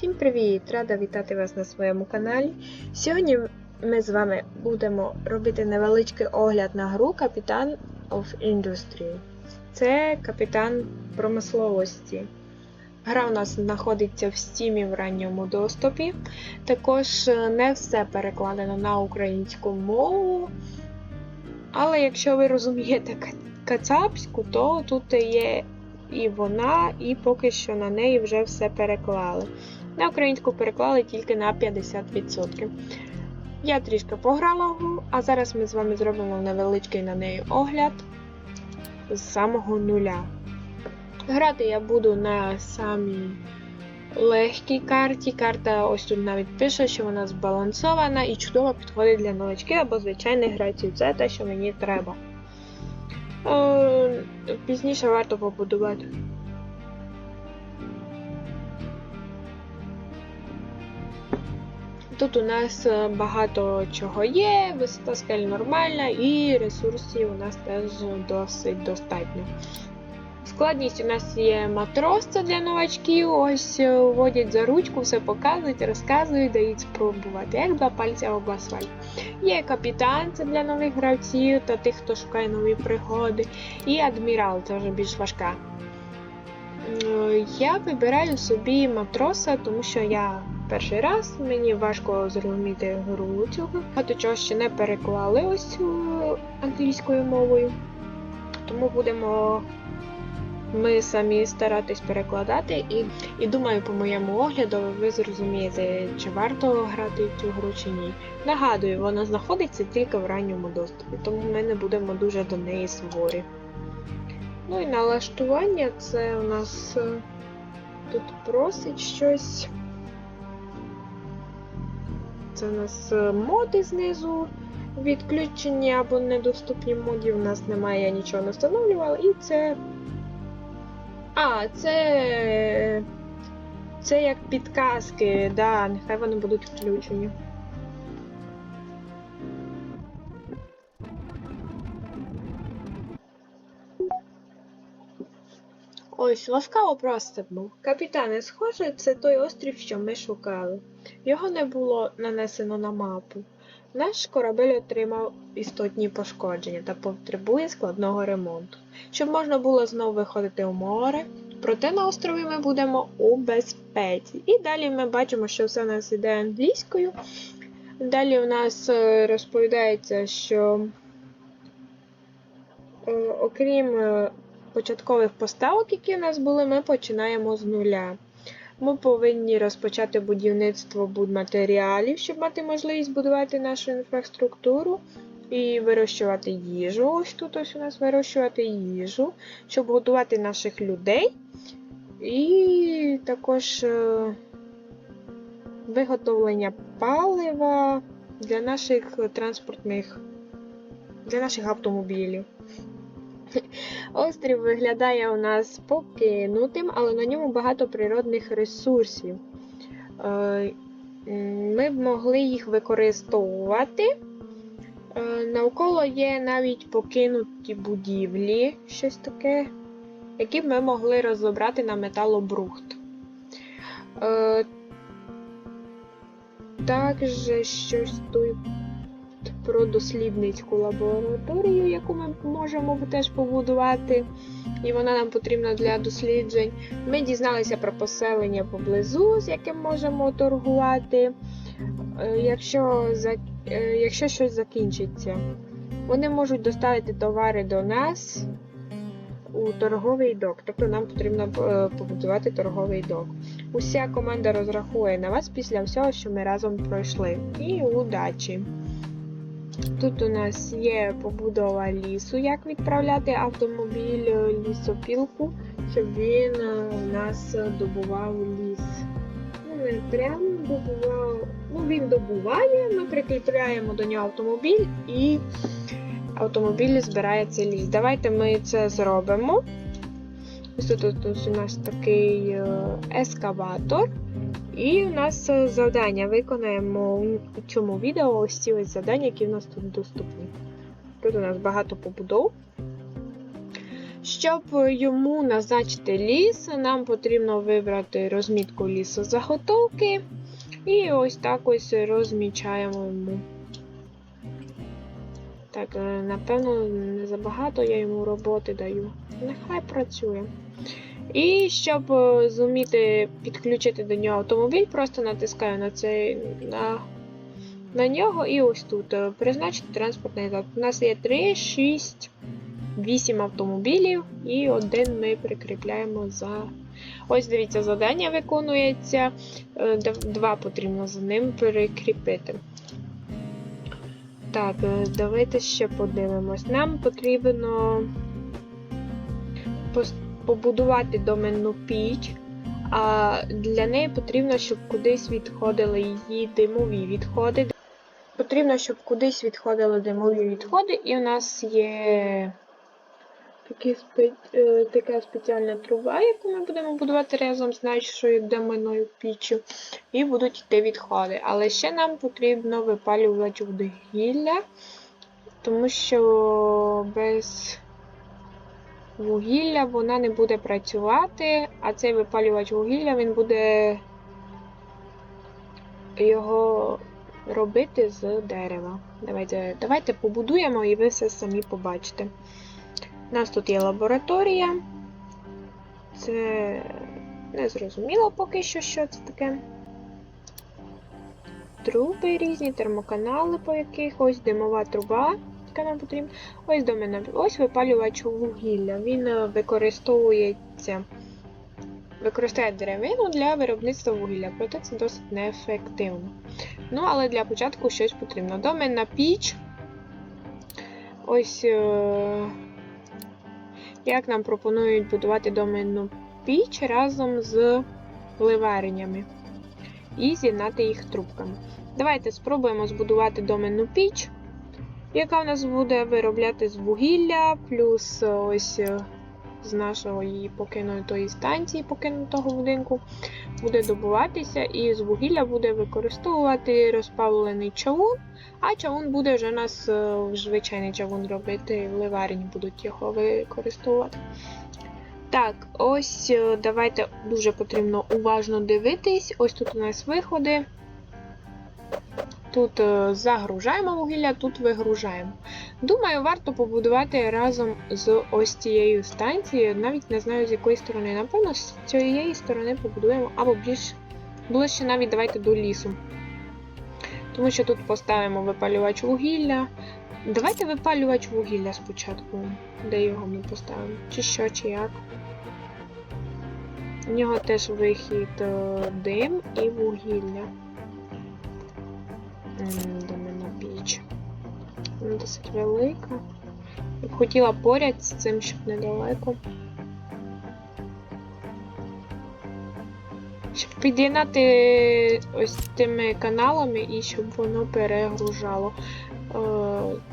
Всім привіт! Рада вітати вас на своєму каналі. Сьогодні ми з вами будемо робити невеличкий огляд на гру Капітан of Industry. Це капітан промисловості. Гра у нас знаходиться в стімі в ранньому доступі. Також е, не все перекладено на українську мову. Але якщо ви розумієте кацапську, то тут є і вона, і поки що на неї вже все переклали. На українську переклали тільки на 50%. Я трішки пограла а зараз ми з вами зробимо невеличкий на неї огляд з самого нуля. Грати я буду на самій легкій карті. Карта ось тут навіть пише, що вона збалансована і чудово підходить для новачків або звичайних гравців. Це те, що мені треба. Е, Пізніше варто побудувати. Тут у нас е, багато чого є, висота скель нормальна і ресурсів у нас теж досить достатньо. Складність у нас є матрос, для новачків. Ось е, водять за ручку, все показують, розказують, дають спробувати, як два пальця об асфальт. Є капітан, це для нових гравців та тих, хто шукає нові пригоди. І адмірал, це вже більш важка. Е, Я вибираю собі матроса, тому що я перший раз, мені важко зрозуміти гру цього. Багато чого ще не переклали ось англійською мовою. Тому будемо ми самі старатись перекладати і, і думаю, по моєму огляду ви зрозумієте, чи варто грати в цю гру чи ні. Нагадую, вона знаходиться тільки в ранньому доступі, тому ми не будемо дуже до неї суворі. Ну і налаштування це у нас е, тут просить щось. Це у нас е, моди знизу. Відключені або недоступні модів. У нас немає, я нічого не встановлювала. І це. А, це. Це як підказки, да, нехай вони будуть включені. Ось, ласкаво просимо. Капітане, схоже, це той острів, що ми шукали. Його не було нанесено на мапу. Наш корабель отримав істотні пошкодження та потребує складного ремонту, щоб можна було знову виходити у море. Проте на острові ми будемо у безпеці. І далі ми бачимо, що все у нас іде англійською. Далі у нас е, розповідається, що е, окрім е, початкових поставок, які у нас були, ми починаємо з нуля. Ми повинні розпочати будівництво будматеріалів, щоб мати можливість будувати нашу інфраструктуру і вирощувати їжу. Ось тут ось у нас вирощувати їжу, щоб годувати наших людей. І також е, виготовлення палива для наших транспортних, для наших автомобілів. Острів виглядає у нас покинутим, але на ньому багато природних ресурсів. Е, Ми б могли їх використовувати. Е, Навколо є навіть покинуті будівлі, щось таке, які б ми могли розібрати на металобрухт. Е, Також щось тут про дослідницьку лабораторію, яку ми можемо теж побудувати, і вона нам потрібна для досліджень. Ми дізналися про поселення поблизу, з яким можемо торгувати. Е, Якщо, е, якщо щось закінчиться, вони можуть доставити товари до нас у торговий док. Тобто нам потрібно е, побудувати торговий док. Уся команда розрахує на вас після всього, що ми разом пройшли. І удачі! Тут у нас є побудова лісу, як відправляти автомобіль е, лісопілку, щоб він е, у нас добував ліс. Ну, не прям добував. Ну, він добуває, ми прикріпляємо до нього автомобіль і автомобіль збирає цей ліс. Давайте ми це зробимо. Ось тут, тут у нас такий е, ескаватор. І у нас е, завдання виконаємо у цьому відео ось ці ось завдання, які у нас тут доступні. Тут у нас багато побудов. Щоб йому назначити ліс, нам потрібно вибрати розмітку лісозаготовки. І ось так ось розмічаємо йому. Так, е, напевно, не забагато я йому роботи даю. Нехай працює. І щоб е, зуміти підключити до нього автомобіль, просто натискаю на цей на, на нього і ось тут е, призначити транспортний засіб. У нас є 3, 6, 8 автомобілів, і один ми прикріпляємо за. Ось дивіться, завдання виконується. е, Два потрібно за ним прикріпити. Так, давайте ще подивимось. Нам потрібно побудувати доменну піч, а для неї потрібно, щоб кудись відходили її димові відходи. Потрібно, щоб кудись відходили димові відходи, і у нас є такі спе- е, така спеціальна труба, яку ми будемо будувати разом з нашою доменною піччю, і будуть йти відходи. Але ще нам потрібно випалювати вугілля, тому що без вугілля вона не буде працювати, а цей випалювач вугілля він буде його робити з дерева. Давайте, давайте побудуємо і ви все самі побачите. У нас тут є лабораторія. Це не зрозуміло поки що, що це таке. Труби різні, термоканали по яких, ось димова труба, яка нам потрібна. Ось до мене. Ось випалювач вугілля. Він е, використовується. Використовує деревину для виробництва вугілля, проте це досить неефективно. Ну, але для початку щось потрібно. Доменна піч. Ось е, як нам пропонують будувати доменну піч разом з ливарнями і з'єднати їх трубками. Давайте спробуємо збудувати доменну піч, яка в нас буде виробляти з вугілля, плюс е, ось е, з нашого її покинутої станції, покинутого будинку, буде добуватися, і з вугілля буде використовувати розпалений чавун, а чавун буде вже у нас е, звичайний чавун робити, в ливарні будуть його використовувати. Так, ось давайте дуже потрібно уважно дивитись. Ось тут у нас виходи. Тут е, загружаємо вугілля, тут вигружаємо. Думаю, варто побудувати разом з ось цією станцією. Навіть не знаю з якої сторони. Напевно, з цієї сторони побудуємо або більш ближче навіть давайте до лісу. Тому що тут поставимо випалювач вугілля. Давайте випалювач вугілля спочатку. Де його ми поставимо? Чи що, чи як. У нього теж вихід е, дим і вугілля. Домена піч. Вона досить велика. Я б хотіла поряд з цим, щоб недалеко. Щоб під'єднати ось тими каналами і щоб воно перегружало. Е,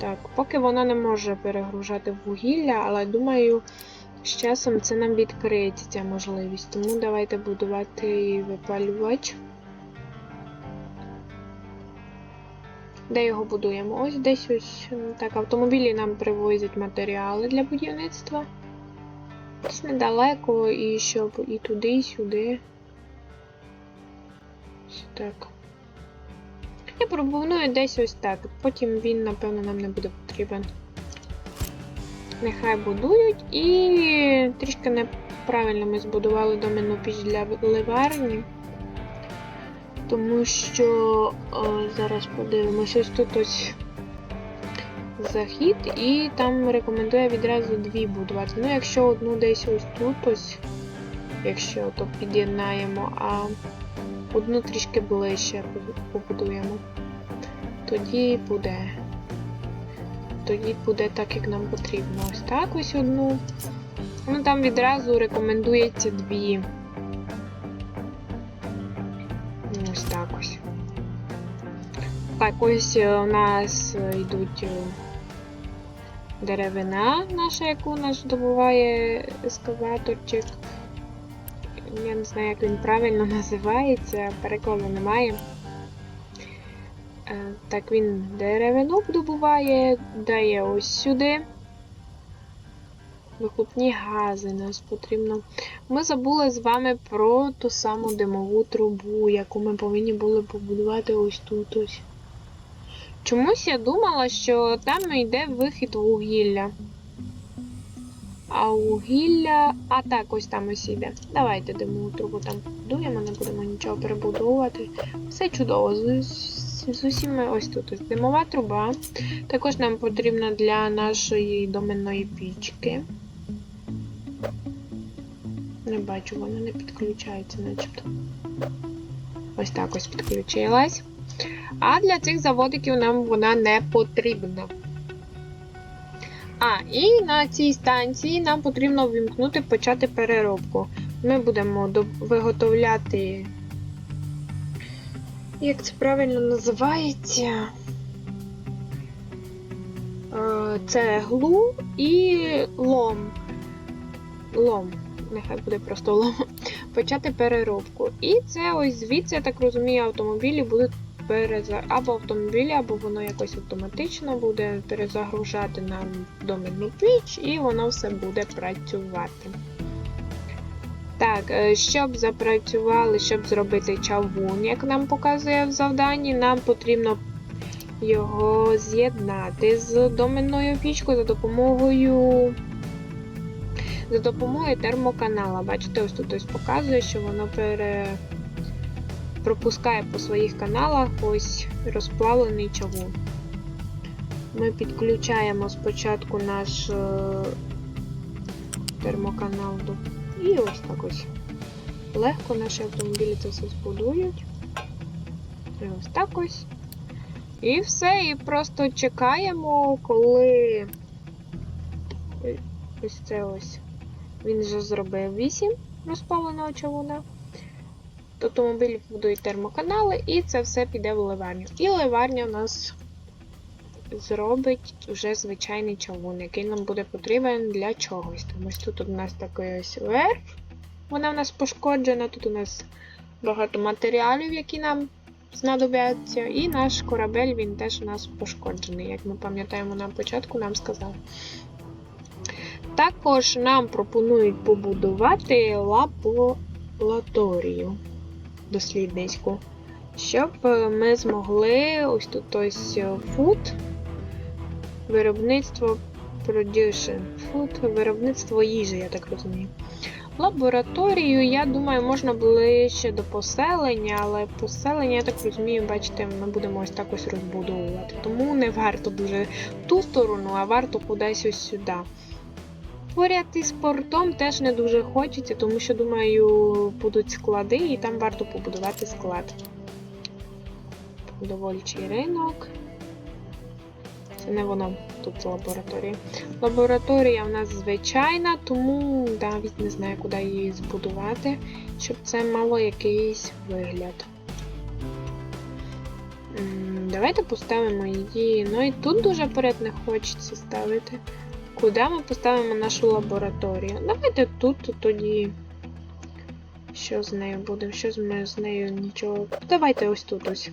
так, поки воно не може перегружати вугілля, але думаю, з часом це нам відкриється ця можливість. Тому давайте будувати випалювач. Де його будуємо? Ось десь ось так, автомобілі нам привозять матеріали для будівництва. Десь недалеко, і щоб і туди, і сюди. Ось так. Я пропоную десь ось так. Потім він, напевно, нам не буде потрібен. Нехай будують. І трішки неправильно ми збудували доменну піч для ливарні. Тому що о, зараз подивимося, ось тут ось захід, і там рекомендує відразу дві будувати. Ну, якщо одну десь ось тут ось, якщо то під'єднаємо, а одну трішки ближче побудуємо, тоді буде. Тоді буде так, як нам потрібно. Ось так ось одну. Ну там відразу рекомендується дві. Ось так ось. Так, ось е, у нас е, йдуть е, деревина наша, яку наш добуває ескаваторчик. Я не знаю, як він правильно називається, перекладу немає. Так, він деревину добуває, дає ось сюди. Вихлопні гази нас потрібно. Ми забули з вами про ту саму димову трубу, яку ми повинні були побудувати ось тут ось. Чомусь я думала, що там йде вихід вугілля. А вугілля. А так, ось там ось іде. Давайте димову трубу там побудуємо, не будемо нічого перебудовувати. Все чудово. З, усіма ось тут ось димова труба. Також нам потрібна для нашої доменної пічки. Не бачу, вона не підключається, начебто. Ось так ось підключилась. А для цих заводиків нам вона не потрібна. А, і на цій станції нам потрібно ввімкнути почати переробку. Ми будемо виготовляти. Як це правильно називається? Е, Цеглу і лом. Лом. Нехай буде просто лом. Почати переробку. І це ось звідси, я так розумію, автомобілі будуть переза... або автомобілі, або воно якось автоматично буде перезагружати на доменну піч, і воно все буде працювати. Так, е, щоб запрацювали, щоб зробити чавун, як нам показує в завданні, нам потрібно його з'єднати з доменною пічкою за допомогою за допомогою термоканала. Бачите, ось тут ось показує, що воно пере... пропускає по своїх каналах ось розплавлений чавун. Ми підключаємо спочатку наш е, термоканал до. І ось так ось. Легко наші автомобілі це все збудують. І ось так ось. І все, і просто чекаємо, коли ось це ось. Він вже зробив 8 розпаленого чавуна. Автомобілі будують термоканали, і це все піде в ливарню. І ливарня у нас зробить вже звичайний чавун, який нам буде потрібен для чогось. Тому що тут у нас такий ось верх, вона у нас пошкоджена, тут у нас багато матеріалів, які нам знадобляться. І наш корабель він теж у нас пошкоджений. Як ми пам'ятаємо на початку, нам сказали. Також нам пропонують побудувати лабораторію дослідницьку, щоб е, ми змогли ось тут ось е, food, виробництво production, food, виробництво їжі, я так розумію. Лабораторію, я думаю, можна ближче до поселення, але поселення, я так розумію, бачите, ми будемо ось так ось розбудовувати. Тому не варто дуже ту сторону, а варто кудись ось сюди. Поряд із портом теж не дуже хочеться, тому що, думаю, будуть склади, і там варто побудувати склад. Продовольчий ринок. Це не воно тут лабораторія. Лабораторія в нас звичайна, тому навіть не знаю, куди її збудувати, щоб це мало якийсь вигляд. Давайте поставимо її. Ну і тут дуже поряд не хочеться ставити. Куди ми поставимо нашу лабораторію? Давайте тут тоді. Що з нею будемо? Що з ми з нею нічого. Давайте ось тут ось.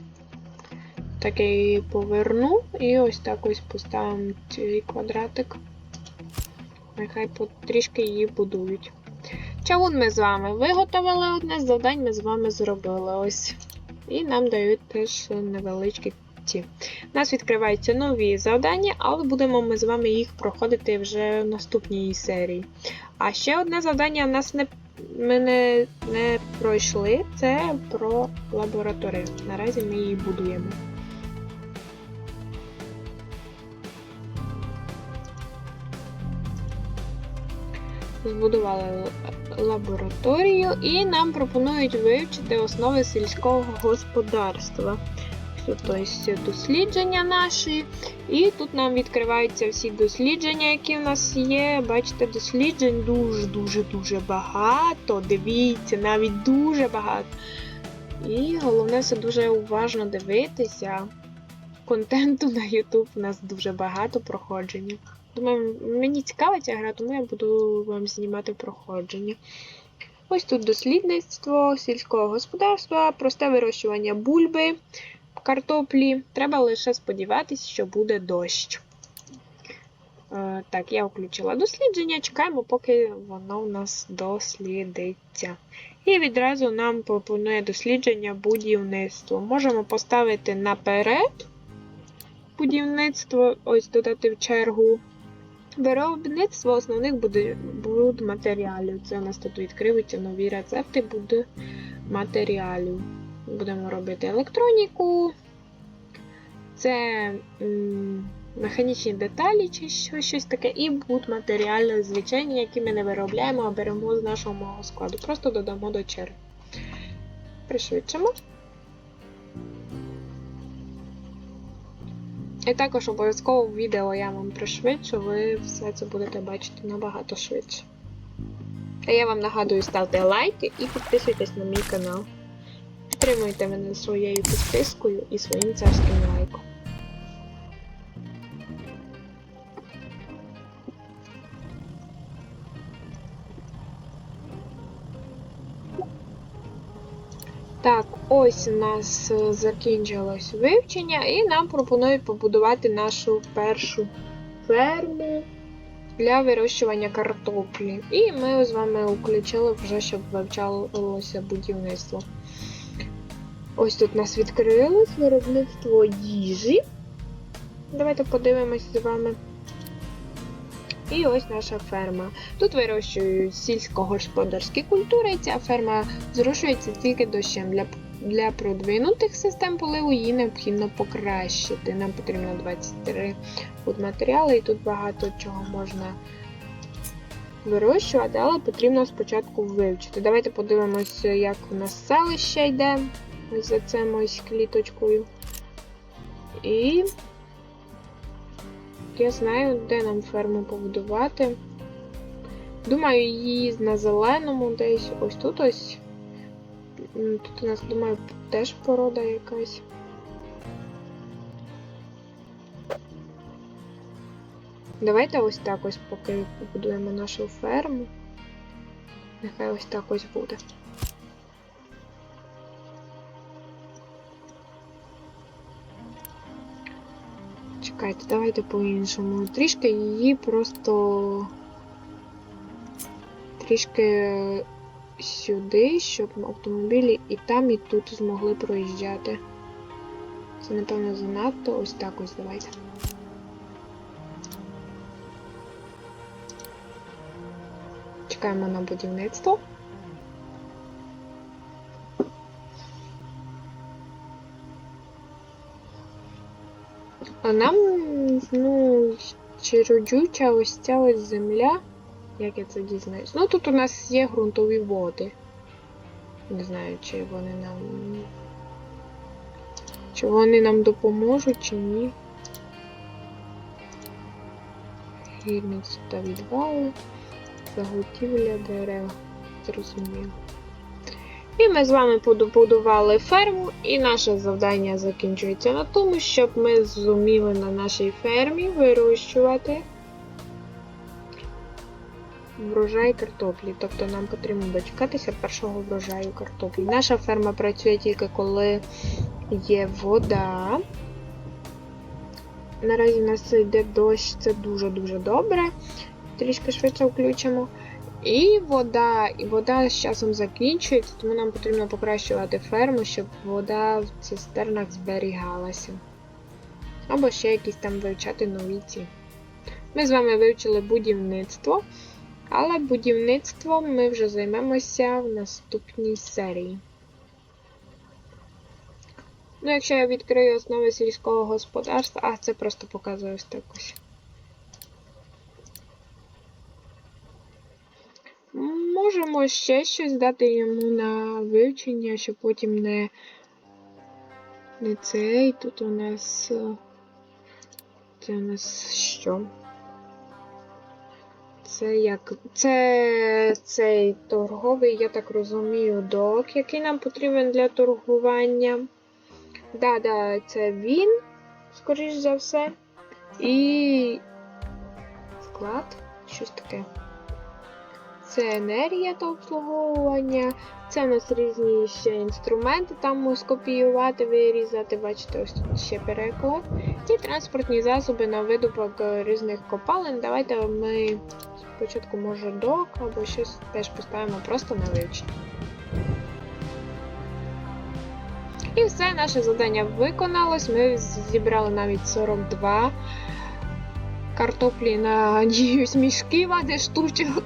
Так я її поверну і ось так ось поставимо цей квадратик. Нехай потрішки її будують. Чавун ми з вами виготовили одне завдань ми з вами зробили ось. І нам дають теж невеличкі ці. У нас відкриваються нові завдання, але будемо ми з вами їх проходити вже в наступній серії. А ще одне завдання у нас не, ми не, не пройшли це про лабораторію. Наразі ми її будуємо. Збудували лабораторію і нам пропонують вивчити основи сільського господарства. Ось дослідження наші. І тут нам відкриваються всі дослідження, які в нас є. Бачите, досліджень дуже-дуже-дуже багато. Дивіться, навіть дуже багато. І головне все дуже уважно дивитися. Контенту на YouTube у нас дуже багато проходження. Думаю, мені цікава ця гра, тому я буду вам знімати проходження. Ось тут дослідництво сільського господарства, просте вирощування бульби, картоплі. Треба лише сподіватися, що буде дощ. Е, так, я включила дослідження, чекаємо, поки воно у нас дослідиться. І відразу нам пропонує дослідження будівництво. Можемо поставити наперед будівництво, ось додати в чергу. Виробництво основних будматеріалів. Це у нас тут відкриються нові рецепти будматеріалів. Будемо робити електроніку. Це м, механічні деталі чи що- щось таке, і будматеріали звичайні, які ми не виробляємо, а беремо з нашого малого складу. Просто додамо до черги. Пришвидшимо. І також обов'язково відео я вам пришвидшу, ви все це будете бачити набагато швидше. А я вам нагадую, ставте лайки і підписуйтесь на мій канал. Підтримуйте мене своєю підпискою і своїм царським лайком. Так, ось у нас е, закінчилось вивчення, і нам пропонують побудувати нашу першу ферму для вирощування картоплі. І ми з вами включили вже, щоб вивчалося будівництво. Ось тут нас відкрилось виробництво їжі. Давайте подивимось з вами. І ось наша ферма. Тут вирощують сільськогосподарські культури. Ця ферма зрушується тільки дощем. Для, для продвинутих систем поливу її необхідно покращити. Нам потрібно 23 будматеріали, і тут багато чого можна вирощувати, але потрібно спочатку вивчити. Давайте подивимося, як у нас селище йде. За цим ось кліточкою. І я знаю, де нам ферму побудувати. Думаю, її на зеленому десь. Ось тут ось. Тут у нас, думаю, теж порода якась. Давайте ось так ось поки побудуємо нашу ферму. Нехай ось так ось буде. Чекайте, давайте по-іншому. Трішки її просто трішки сюди, щоб автомобілі і там, і тут змогли проїжджати. Це, напевно, занадто. Ось так ось давайте. Чекаємо на будівництво. А нам, ну, родюча ось ця ось земля. Як я це дізнаюсь? Ну, тут у нас є ґрунтові води. Не знаю, чи вони нам. Чи вони нам допоможуть, чи ні. Гірництво та відвали, заготівля дерев. Зрозуміло. І ми з вами побудували ферму, і наше завдання закінчується на тому, щоб ми зуміли на нашій фермі вирощувати врожай картоплі. Тобто нам потрібно дочекатися першого врожаю картоплі. Наша ферма працює тільки коли є вода. Наразі в нас йде дощ, це дуже-дуже добре. Трішки швидше включимо. І вода, і вода з часом закінчується, тому нам потрібно покращувати ферму, щоб вода в цистернах зберігалася. Або ще якісь там вивчати нові ці. Ми з вами вивчили будівництво, але будівництвом ми вже займемося в наступній серії. Ну, якщо я відкрию основи сільського господарства, а це просто показує ось так ось. Можемо ще щось дати йому на вивчення, щоб потім не, не цей. Тут у нас. е, Це у нас що? Це як. Це цей торговий, я так розумію, док, який нам потрібен для торгування. Да, да, це він, скоріш за все. І. Склад? Щось таке. Це енергія та обслуговування. Це у нас різні ще інструменти, там скопіювати, вирізати, бачите, ось тут ще переклад. І транспортні засоби на видобок різних копалин. Давайте ми спочатку може док або щось теж поставимо просто на вивчення. І все, наше завдання виконалось. Ми зібрали навіть 42 картоплі, надіюсь, мішків, а не штучок.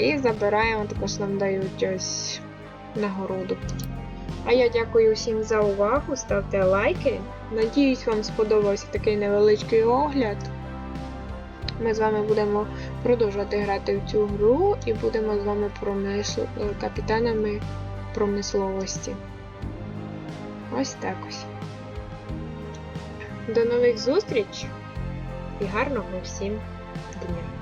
І забираємо, також нам дають ось нагороду. А я дякую всім за увагу, ставте лайки. Надіюсь, вам сподобався такий невеличкий огляд. Ми з вами будемо продовжувати грати в цю гру і будемо з вами промисл... капітанами промисловості. Ось так ось. До нових зустріч і гарного всім дня!